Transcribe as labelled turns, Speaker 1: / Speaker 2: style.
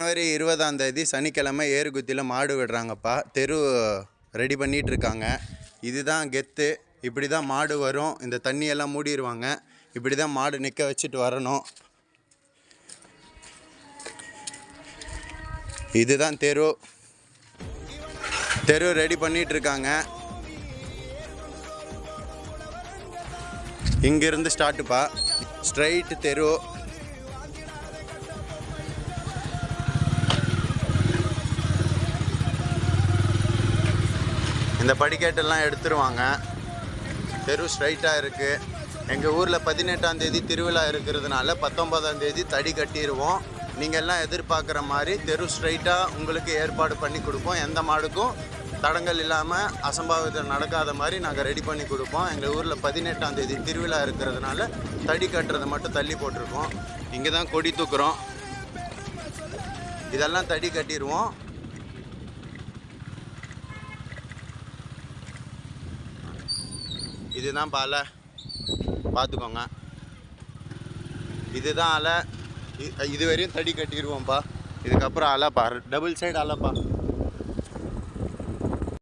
Speaker 1: ஜனவரி இருபதாம் தேதி சனிக்கிழமை ஏறுகுத்தியில் மாடு விடுறாங்கப்பா. தெரு ரெடி பண்ணிட்டு இருக்காங்க இதுதான் கெத்து. இப்படி தான் மாடு வரும். இந்த தண்ணியெல்லாம் மூடிடுவாங்க இப்படி தான் மாடு நிற்க வச்சுட்டு வரணும். இதுதான் தெரு. தெரு ரெடி பண்ணிட்டு இருக்காங்க இங்கிருந்து ஸ்டார்ட்டுப்பா. ஸ்ட்ரைட்டு தெரு. இந்த படிக்கட்டெல்லாம் எடுத்துருவாங்க. தெரு ஸ்ட்ரைட்டாக இருக்குது எங்கள் ஊரில் பதினெட்டாம் தேதி திருவிழா இருக்கிறதுனால பத்தொன்பதாம் தேதி தடி கட்டிடுவோம் நீங்கள் எல்லாம் எதிர்பார்க்குற மாதிரி தெரு ஸ்ட்ரைட்டாக உங்களுக்கு ஏற்பாடு பண்ணி கொடுப்போம். எந்த மாடுக்கும் தடங்கள் இல்லாமல் அசம்பாவிதம் நடக்காத மாதிரி நாங்கள் ரெடி பண்ணி கொடுப்போம். எங்கள் ஊரில் பதினெட்டாம் தேதி திருவிழா இருக்கிறதுனால தடி கட்டுறதை மட்டும் தள்ளி போட்டிருக்கோம். இங்கே தான் கொடி தூக்குறோம். இதெல்லாம் தடி கட்டிடுவோம் இதுதான் அலை பார்த்துக்கோங்க. இதுதான் அலை. இது வரையும் தடி கட்டிடுவோம்ப்பா இதுக்கப்புறம் அலைப்பா டபுள் சைடு அலைப்பா.